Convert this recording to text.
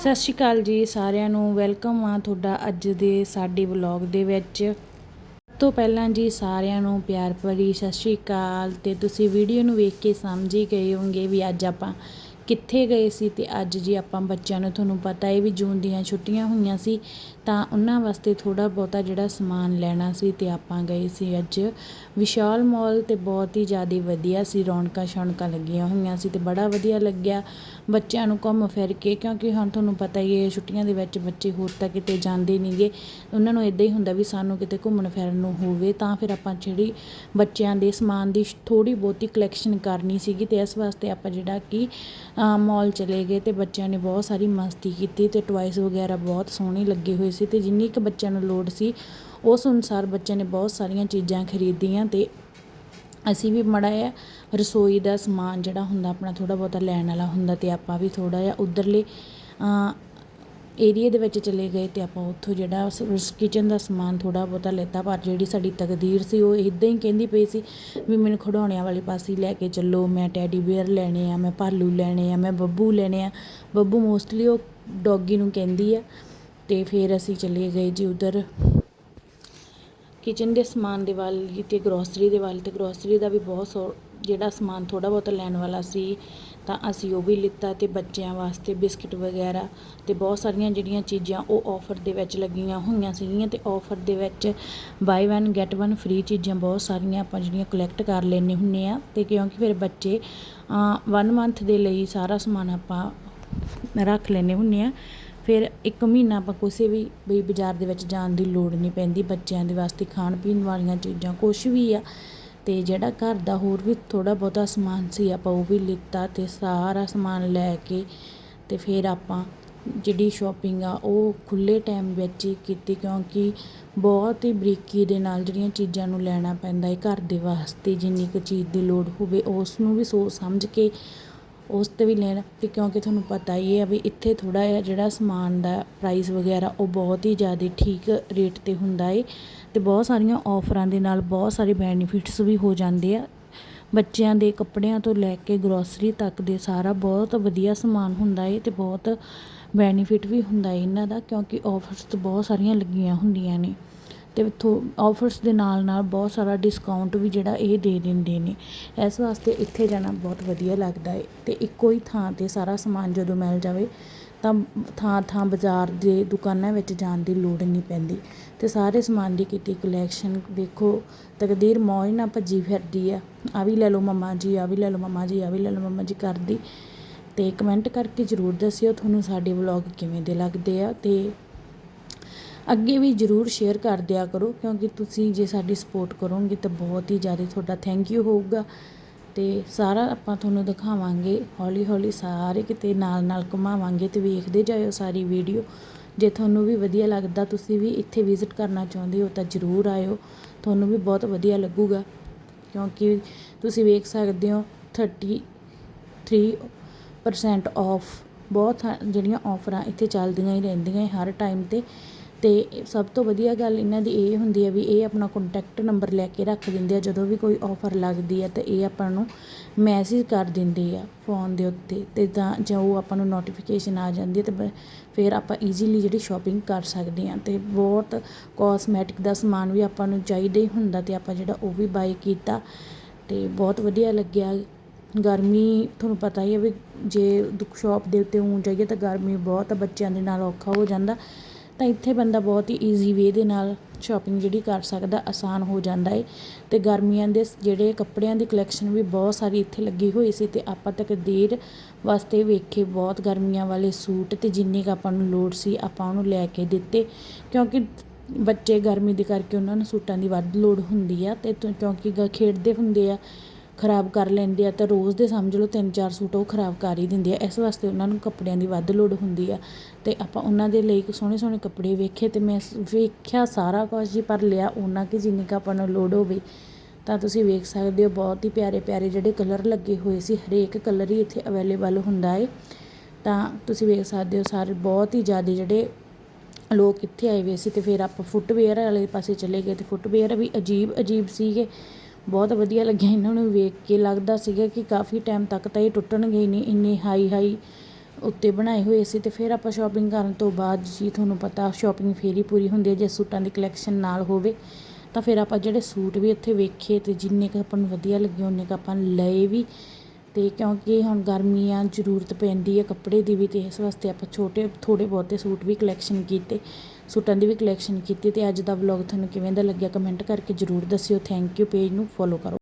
ਸਤਿ ਸ਼੍ਰੀ ਅਕਾਲ ਜੀ ਸਾਰਿਆਂ ਨੂੰ। ਵੈਲਕਮ ਆ ਤੁਹਾਡਾ ਅੱਜ ਦੇ ਸਾਡੇ ਵਲੌਗ ਦੇ ਵਿੱਚ। ਸਭ ਤੋਂ ਪਹਿਲਾਂ ਜੀ ਸਾਰਿਆਂ ਨੂੰ ਪਿਆਰ ਭਰੀ ਸਤਿ ਸ਼੍ਰੀ ਅਕਾਲ। ਤੇ ਤੁਸੀਂ ਵੀਡੀਓ ਨੂੰ ਵੇਖ ਕੇ ਸਮਝ ਹੀ ਗਏ ਹੋਵੋਗੇ ਵੀ ਅੱਜ ਆਪਾਂ ਕਿੱਥੇ ਗਏ ਸੀ ਤੇ ਅੱਜ ਜੀ ਆਪਾਂ ਬੱਚਿਆਂ ਨੂੰ ਤੁਹਾਨੂੰ ਪਤਾ ਹੈ ਵੀ ਜੂਨ ਦੀਆਂ ਛੁੱਟੀਆਂ ਹੋਈਆਂ ਸੀ, ਤਾਂ ਉਹਨਾਂ ਵਾਸਤੇ ਥੋੜਾ ਬਹੁਤਾ ਜਿਹੜਾ ਸਮਾਨ ਲੈਣਾ ਸੀ ਤੇ ਆਪਾਂ ਗਏ ਸੀ ਅੱਜ ਵਿਸ਼ਾਲ ਮਾਲ ਤੇ ਬਹੁਤ ਹੀ ਜ਼ਿਆਦਾ ਵਧੀਆ ਸੀ, ਰੌਣਕਾਂ ਸ਼ੌਣਕਾਂ ਲੱਗੀਆਂ ਹੋਈਆਂ ਸੀ ਤੇ ਬੜਾ ਵਧੀਆ ਲੱਗਿਆ ਬੱਚਿਆਂ ਨੂੰ ਘੁੰਮ ਫਿਰ ਕੇ, ਕਿਉਂਕਿ ਹੁਣ ਤੁਹਾਨੂੰ ਪਤਾ ਹੀ ਹੈ ਛੁੱਟੀਆਂ ਦੇ ਵਿੱਚ ਬੱਚੇ ਹੋਰ ਤਾਂ ਕਿਤੇ ਜਾਂਦੇ ਨਹੀਂਗੇ ਉਹਨਾਂ ਨੂੰ ਇਦਾਂ ਹੀ ਹੁੰਦਾ ਵੀ ਸਾਨੂੰ ਕਿਤੇ ਘੁੰਮਣ ਫਿਰਨ ਨੂੰ ਹੋਵੇ, ਤਾਂ ਫਿਰ ਆਪਾਂ ਜਿਹੜੀ ਬੱਚਿਆਂ ਦੇ ਸਮਾਨ ਦੀ ਥੋੜੀ ਬਹੁਤੀ ਕਲੈਕਸ਼ਨ ਕਰਨੀ ਸੀਗੀ ਤੇ ਇਸ ਵਾਸਤੇ ਆਪਾਂ ਜਿਹੜਾ ਕਿ ਮਾਲ ਚਲੇ ਗਏ ਅਤੇ ਬੱਚਿਆਂ ਨੇ ਬਹੁਤ ਸਾਰੀ ਮਸਤੀ ਕੀਤੀ ਅਤੇ ਟੁਆਇਸ ਵਗੈਰਾ ਬਹੁਤ ਸੋਹਣੇ ਲੱਗੇ ਹੋਏ ਸੀ ਅਤੇ ਜਿੰਨੀ ਕੁ ਬੱਚਿਆਂ ਨੂੰ ਲੋੜ ਸੀ, ਉਸ ਅਨੁਸਾਰ ਬੱਚਿਆਂ ਨੇ ਬਹੁਤ ਸਾਰੀਆਂ ਚੀਜ਼ਾਂ ਖਰੀਦੀਆਂ ਅਤੇ ਅਸੀਂ ਵੀ ਮਾੜਾ ਜਿਹਾ ਰਸੋਈ ਦਾ ਸਮਾਨ ਜਿਹੜਾ ਹੁੰਦਾ, ਆਪਣਾ ਥੋੜ੍ਹਾ ਬਹੁਤਾ ਲੈਣ ਵਾਲਾ ਹੁੰਦਾ ਅਤੇ ਆਪਾਂ ਵੀ ਥੋੜ੍ਹਾ ਜਿਹਾ ਉੱਧਰਲੇ ਏਰੀਏ ਦੇ ਵਿੱਚ ਚਲੇ ਗਏ ਅਤੇ ਆਪਾਂ ਉੱਥੋਂ ਜਿਹੜਾ ਕਿਚਨ ਦਾ ਸਮਾਨ ਥੋੜ੍ਹਾ ਬਹੁਤਾ ਲਿੱਤਾ, ਪਰ ਜਿਹੜੀ ਸਾਡੀ ਤਕਦੀਰ ਸੀ ਉਹ ਇੱਦਾਂ ਹੀ ਕਹਿੰਦੀ ਪਈ ਸੀ ਵੀ ਮੈਨੂੰ ਖਿਡੌਣਿਆਂ ਵਾਲੇ ਪਾਸੇ ਲੈ ਕੇ ਚੱਲੋ, ਮੈਂ ਟੈਡੀ ਬੇਅਰ ਲੈਣੇ ਆ, ਮੈਂ ਭਾਲੂ ਲੈਣੇ ਆ, ਮੈਂ ਬੱਬੂ ਲੈਣੇ ਆ। ਬੱਬੂ ਮੋਸਟਲੀ ਉਹ ਡੌਗੀ ਨੂੰ ਕਹਿੰਦੀ ਆ ਅਤੇ ਫਿਰ ਅਸੀਂ ਚਲੇ ਗਏ ਜੀ ਉਧਰ। ਕਿਚਨ ਦੇ ਸਮਾਨ ਦੇ ਵੱਲ ਤੇ ਗਰੋਸਰੀ ਦੇ ਵੱਲ ਤੇ ਗਰੋਸਰੀ ਦਾ ਵੀ ਬਹੁਤ ਸੋ ਜਿਹੜਾ ਸਮਾਨ ਥੋੜਾ ਬਹੁਤ ਲੈਣ ਵਾਲਾ ਸੀ। ਤਾਂ ਅਸੀਂ ਉਹ ਵੀ ਲਿੱਤਾ ਤੇ ਬੱਚਿਆਂ ਵਾਸਤੇ ਬਿਸਕਟ ਵਗੈਰਾ ਤੇ ਬਹੁਤ ਸਾਰੀਆਂ ਜਿਹੜੀਆਂ ਚੀਜ਼ਾਂ ਉਹ ਆਫਰ ਦੇ ਵਿੱਚ ਲੱਗੀਆਂ ਹੋਈਆਂ ਸੀਗੀਆਂ ਤੇ ਆਫਰ ਦੇ ਵਿੱਚ ਬਾਈ 1 ਗੈਟ 1 ਫ੍ਰੀ ਚੀਜ਼ਾਂ ਬਹੁਤ ਸਾਰੀਆਂ ਆਪਾਂ ਜਿਹੜੀਆਂ ਕਲੈਕਟ ਕਰ ਲੈਣੇ ਹੁੰਨੇ ਆ ਤੇ ਕਿਉਂਕਿ ਫਿਰ ਬੱਚੇ 1 ਮੰਥ ਦੇ ਲਈ ਸਾਰਾ ਸਮਾਨ ਆਪਾਂ ਰੱਖ ਲੈਣੇ ਹੁੰਨੇ ਆ ਫਿਰ ਇੱਕ ਮਹੀਨਾ ਆਪਾਂ ਕਿਸੇ ਵੀ ਬਈ ਬਾਜ਼ਾਰ ਦੇ ਵਿੱਚ ਜਾਣ ਦੀ ਲੋੜ ਨਹੀਂ ਪੈਂਦੀ, ਬੱਚਿਆਂ ਦੇ ਵਾਸਤੇ ਖਾਣ ਪੀਣ ਵਾਲੀਆਂ ਚੀਜ਼ਾਂ ਕੁਝ ਵੀ ਆ। ਅਤੇ ਜਿਹੜਾ ਘਰ ਦਾ ਹੋਰ ਵੀ ਥੋੜ੍ਹਾ ਬਹੁਤਾ ਸਮਾਨ ਸੀ, ਆਪਾਂ ਉਹ ਵੀ ਲਿੱਤਾ ਅਤੇ ਸਾਰਾ ਸਮਾਨ ਲੈ ਕੇ ਅਤੇ ਫਿਰ ਆਪਾਂ ਜਿਹੜੀ ਸ਼ੋਪਿੰਗ ਆ, ਉਹ ਖੁੱਲ੍ਹੇ ਟਾਈਮ ਵਿੱਚ ਹੀ ਕੀਤੀ ਕਿਉਂਕਿ ਬਹੁਤ ਹੀ ਬਰੀਕੀ ਦੇ ਨਾਲ ਜਿਹੜੀਆਂ ਚੀਜ਼ਾਂ ਨੂੰ ਲੈਣਾ ਪੈਂਦਾ ਹੈ ਘਰ ਦੇ ਵਾਸਤੇ, ਜਿੰਨੀ ਕੁ ਚੀਜ਼ ਦੀ ਲੋੜ ਹੋਵੇ, ਉਸ ਨੂੰ ਵੀ ਸੋਚ ਸਮਝ ਕੇ ਉਸ 'ਤੇ ਵੀ ਲੈਣ ਅਤੇ ਕਿਉਂਕਿ ਤੁਹਾਨੂੰ ਪਤਾ ਹੀ ਹੈ ਵੀ ਇੱਥੇ ਥੋੜ੍ਹਾ ਜਿਹਾ ਜਿਹੜਾ ਸਮਾਨ ਦਾ ਪ੍ਰਾਈਸ ਵਗੈਰਾ ਉਹ ਬਹੁਤ ਹੀ ਜ਼ਿਆਦਾ ਠੀਕ ਰੇਟ 'ਤੇ ਹੁੰਦਾ ਹੈ ਅਤੇ ਬਹੁਤ ਸਾਰੀਆਂ ਔਫਰਾਂ ਦੇ ਨਾਲ ਬਹੁਤ ਸਾਰੇ ਬੈਨੀਫਿਟਸ ਵੀ ਹੋ ਜਾਂਦੇ ਆ। ਬੱਚਿਆਂ ਦੇ ਕੱਪੜਿਆਂ ਤੋਂ ਲੈ ਕੇ ਗਰੋਸਰੀ ਤੱਕ ਦੇ ਸਾਰਾ ਬਹੁਤ ਵਧੀਆ ਸਮਾਨ ਹੁੰਦਾ ਏ ਅਤੇ ਬਹੁਤ ਬੈਨੀਫਿਟ ਵੀ ਹੁੰਦਾ ਏ ਇਹਨਾਂ ਦਾ ਕਿਉਂਕਿ ਔਫਰਸ ਤਾਂ ਬਹੁਤ ਸਾਰੀਆਂ ਲੱਗੀਆਂ ਹੁੰਦੀਆਂ ਨੇ। ਅਤੇ ਥੋ ਔਫਰਸ ਦੇ ਨਾਲ ਨਾਲ ਬਹੁਤ ਸਾਰਾ ਡਿਸਕਾਊਂਟ ਵੀ ਜਿਹੜਾ ਇਹ ਦੇ ਦਿੰਦੇ ਨੇ। ਇਸ ਵਾਸਤੇ ਇੱਥੇ ਜਾਣਾ ਬਹੁਤ ਵਧੀਆ ਲੱਗਦਾ ਹੈ ਅਤੇ ਇੱਕੋ ਹੀ ਥਾਂ 'ਤੇ ਸਾਰਾ ਸਮਾਨ ਜਦੋਂ ਮਿਲ ਜਾਵੇ ਤਾਂ ਥਾਂ ਥਾਂ ਬਾਜ਼ਾਰ ਦੇ ਦੁਕਾਨਾਂ ਵਿੱਚ ਜਾਣ ਦੀ ਲੋੜ ਨਹੀਂ ਪੈਂਦੀ। ਅਤੇ ਸਾਰੇ ਸਮਾਨ ਦੀ ਕੀਤੀ ਕਲੈਕਸ਼ਨ ਵੇਖੋ ਤਕਦੀਰ ਮੌਜ ਨਾਲ ਭੱਜੀ ਫਿਰਦੀ ਆ। ਆ ਵੀ ਲੈ ਲਓ ਮੰਮਾ ਜੀ, ਆ ਵੀ ਲੈ ਲਓ ਮੰਮਾ ਜੀ, ਆ ਵੀ ਲੈ ਲਓ ਮੰਮਾ ਜੀ ਕਰਦੀ। ਅਤੇ ਕਮੈਂਟ ਕਰਕੇ ਜ਼ਰੂਰ ਦੱਸਿਓ ਤੁਹਾਨੂੰ ਸਾਡੇ ਵਲੌਗ ਕਿਵੇਂ ਦੇ ਲੱਗਦੇ ਆ ਅਤੇ ਅੱਗੇ ਵੀ ਜ਼ਰੂਰ ਸ਼ੇਅਰ ਕਰ ਦਿਆ ਕਰੋ, ਕਿਉਂਕਿ ਤੁਸੀਂ ਜੇ ਸਾਡੀ ਸਪੋਰਟ ਕਰੋਗੇ ਤਾਂ ਬਹੁਤ ਹੀ ਜ਼ਿਆਦਾ ਤੁਹਾਡਾ ਥੈਂਕ ਯੂ ਹੋਊਗਾ। ਤੇ ਸਾਰਾ ਆਪਾਂ ਤੁਹਾਨੂੰ ਦਿਖਾਵਾਂਗੇ, ਹੌਲੀ ਹੌਲੀ ਸਾਰੇ ਕਿਤੇ ਨਾਲ ਨਾਲ ਘੁਮਾਵਾਂਗੇ ਤੇ ਵੇਖਦੇ ਜਾਇਓ ਸਾਰੀ ਵੀਡੀਓ ਜੇ ਤੁਹਾਨੂੰ ਵੀ ਵਧੀਆ ਲੱਗਦਾ, ਤੁਸੀਂ ਵੀ ਇੱਥੇ ਵਿਜ਼ਿਟ ਕਰਨਾ ਚਾਹੁੰਦੇ ਹੋ ਤਾਂ ਜ਼ਰੂਰ ਆਇਓ। ਤੁਹਾਨੂੰ ਵੀ ਬਹੁਤ ਵਧੀਆ ਲੱਗੂਗਾ, ਕਿਉਂਕਿ ਤੁਸੀਂ ਵੇਖ ਸਕਦੇ ਹੋ 33% ਆਫ ਬਹੁਤ ਜਿਹੜੀਆਂ ਆਫਰਾਂ ਇੱਥੇ ਚੱਲਦੀਆਂ ਹੀ ਰਹਿੰਦੀਆਂ ਹਰ ਟਾਈਮ ਤੇ। ਅਤੇ ਸਭ ਤੋਂ ਵਧੀਆ ਗੱਲ ਇਹਨਾਂ ਦੀ ਇਹ ਹੁੰਦੀ ਹੈ ਵੀ ਇਹ ਆਪਣਾ ਕੋਂਟੈਕਟ ਨੰਬਰ ਲੈ ਕੇ ਰੱਖ ਦਿੰਦੇ ਆ, ਜਦੋਂ ਵੀ ਕੋਈ ਔਫਰ ਲੱਗਦੀ ਹੈ ਤਾਂ ਇਹ ਆਪਾਂ ਨੂੰ ਮੈਸੇਜ ਕਰ ਦਿੰਦੇ ਆ ਫੋਨ ਦੇ ਉੱਤੇ ਅਤੇ ਤਾਂ ਜੋ ਆਪਾਂ ਨੂੰ ਨੋਟੀਫਿਕੇਸ਼ਨ ਆ ਜਾਂਦੀ ਹੈ ਤੇ ਫਿਰ ਆਪਾਂ ਈਜ਼ੀਲੀ ਜਿਹੜੀ ਸ਼ੋਪਿੰਗ ਕਰ ਸਕਦੇ ਹਾਂ ਅਤੇ ਬਹੁਤ ਕੋਸਮੈਟਿਕ ਦਾ ਸਮਾਨ ਵੀ ਆਪਾਂ ਨੂੰ ਚਾਹੀਦਾ ਹੀ ਹੁੰਦਾ ਅਤੇ ਆਪਾਂ ਜਿਹੜਾ ਉਹ ਵੀ ਬਾਏ ਕੀਤਾ ਅਤੇ ਬਹੁਤ ਵਧੀਆ ਲੱਗਿਆ। ਗਰਮੀ ਤੁਹਾਨੂੰ ਪਤਾ ਹੀ ਹੈ ਵੀ ਜੇ ਦੁੱਖ ਸ਼ਾਪ ਦੇ ਉੱਤੇ ਉਂ ਜਾਈਏ ਤਾਂ ਗਰਮੀ ਬਹੁਤ ਆ, ਬੱਚਿਆਂ ਦੇ ਨਾਲ ਔਖਾ ਹੋ ਜਾਂਦਾ। ਤਾਂ ਇੱਥੇ ਬੰਦਾ ਬਹੁਤ ਹੀ ਈਜ਼ੀ ਵੇ ਦੇ ਨਾਲ ਸ਼ੋਪਿੰਗ ਜਿਹੜੀ ਕਰ ਸਕਦਾ, ਆਸਾਨ ਹੋ ਜਾਂਦਾ ਏ। ਅਤੇ ਗਰਮੀਆਂ ਦੇ ਜਿਹੜੇ ਕੱਪੜਿਆਂ ਦੀ ਕਲੈਕਸ਼ਨ ਵੀ ਬਹੁਤ ਸਾਰੀ ਇੱਥੇ ਲੱਗੀ ਹੋਈ ਸੀ ਅਤੇ ਆਪਾਂ ਤੱਕ ਦੇਰ ਵਾਸਤੇ ਵੇਖੇ ਬਹੁਤ ਗਰਮੀਆਂ ਵਾਲੇ ਸੂਟ ਅਤੇ ਜਿੰਨੀ ਕੁ ਆਪਾਂ ਨੂੰ ਲੋੜ ਸੀ, ਆਪਾਂ ਉਹਨੂੰ ਲੈ ਕੇ ਦਿੱਤੇ। ਕਿਉਂਕਿ ਬੱਚੇ ਗਰਮੀ ਦੇ ਕਰਕੇ ਉਹਨਾਂ ਨੂੰ ਸੂਟਾਂ ਦੀ ਵੱਧ ਲੋੜ ਹੁੰਦੀ ਆ ਅਤੇ ਕਿਉਂਕਿ ਖੇਡਦੇ ਹੁੰਦੇ ਆ ਖਰਾਬ ਕਰ ਲੈਂਦੇ ਆ ਤਾਂ ਰੋਜ਼ ਦੇ ਸਮਝ ਲਓ ਤਿੰਨ ਚਾਰ ਸੂਟ ਉਹ ਖਰਾਬ ਕਰ ਹੀ ਦਿੰਦੇ ਆ। ਇਸ ਵਾਸਤੇ ਉਹਨਾਂ ਨੂੰ ਕੱਪੜਿਆਂ ਦੀ ਵੱਧ ਲੋੜ ਹੁੰਦੀ ਆ। ਅਤੇ ਆਪਾਂ ਉਹਨਾਂ ਦੇ ਲਈ ਸੋਹਣੇ ਸੋਹਣੇ ਕੱਪੜੇ ਵੇਖੇ ਅਤੇ ਮੈਂ ਵੇਖਿਆ ਸਾਰਾ ਕੁਝ ਜੀ ਪਰ ਲਿਆ ਉਹਨਾਂ ਕਿ ਜਿੰਨੀ ਕੁ ਆਪਾਂ ਨੂੰ ਲੋੜ ਹੋਵੇ। ਤਾਂ ਤੁਸੀਂ ਵੇਖ ਸਕਦੇ ਹੋ ਬਹੁਤ ਹੀ ਪਿਆਰੇ ਪਿਆਰੇ ਜਿਹੜੇ ਕਲਰ ਲੱਗੇ ਹੋਏ ਸੀ, ਹਰੇਕ ਕਲਰ ਹੀ ਇੱਥੇ ਅਵੇਲੇਬਲ ਹੁੰਦਾ ਹੈ ਤਾਂ ਤੁਸੀਂ ਵੇਖ ਸਕਦੇ ਹੋ ਸਾਰੇ ਬਹੁਤ ਹੀ ਜ਼ਿਆਦਾ ਜਿਹੜੇ ਲੋਕ ਇੱਥੇ ਆਏ ਹੋਏ ਸੀ ਤੇ ਫਿਰ ਆਪਾਂ ਫੁੱਟਵੇਅਰ ਵਾਲੇ ਪਾਸੇ ਚਲੇ ਗਏ ਤੇ ਫੁੱਟਵੇਅਰ ਵੀ ਅਜੀਬ ਅਜੀਬ ਸੀਗੇ। ਬਹੁਤ ਵਧੀਆ ਲੱਗਿਆ ਇਹਨਾਂ ਨੂੰ ਵੇਖ ਕੇ। ਲੱਗਦਾ ਸੀਗਾ ਕਿ ਕਾਫੀ ਟਾਈਮ ਤੱਕ ਤਾਂ ਇਹ ਟੁੱਟਣਗੇ ਹੀ ਨਹੀਂ, ਇੰਨੇ ਹਾਈ ਹਾਈ ਉੱਤੇ ਬਣਾਏ ਹੋਏ ਸੀ ਤੇ ਫਿਰ ਆਪਾਂ ਸ਼ਾਪਿੰਗ ਕਰਨ ਤੋਂ ਬਾਅਦ ਜੀ ਤੁਹਾਨੂੰ ਪਤਾ ਸ਼ਾਪਿੰਗ ਫੇਰ ਹੀ ਪੂਰੀ ਹੁੰਦੀ ਹੈ, ਜੇ ਸੂਟਾਂ ਦੀ ਕਲੈਕਸ਼ਨ ਨਾਲ ਹੋਵੇ। ਤਾਂ ਫਿਰ ਆਪਾਂ ਜਿਹੜੇ ਸੂਟ ਵੀ ਇੱਥੇ ਵੇਖੇ ਤੇ ਜਿੰਨੇ ਕੁ ਆਪਾਂ ਨੂੰ ਵਧੀਆ ਲੱਗੇ, ਉਹਨੇ ਕੁ ਆਪਾਂ ਲਏ ਵੀ। ਤੇ ਕਿਉਂਕਿ ਹੁਣ ਗਰਮੀ ਆ ਜ਼ਰੂਰਤ ਪੈਂਦੀ ਹੈ ਕੱਪੜੇ ਦੀ ਵੀ, ਤੇ ਇਸ ਵਾਸਤੇ ਆਪਾਂ ਛੋਟੇ, ਥੋੜ੍ਹੇ ਬਹੁਤੇ ਸੂਟ ਵੀ ਕਲੈਕਸ਼ਨ ਕੀਤੇ। ਸੂਟਾਂ ਦੀ ਵੀ ਕਲੈਕਸ਼ਨ ਕੀਤੀ ਤੇ ਅੱਜ ਦਾ ਵਲੌਗ ਤੁਹਾਨੂੰ ਕਿਵੇਂ ਦਾ ਲੱਗਿਆ ਕਮੈਂਟ ਕਰਕੇ ਜ਼ਰੂਰ ਦੱਸਿਓ। ਥੈਂਕ ਯੂ ਪੇਜ ਨੂੰ ਫੋਲੋ ਕਰੋ।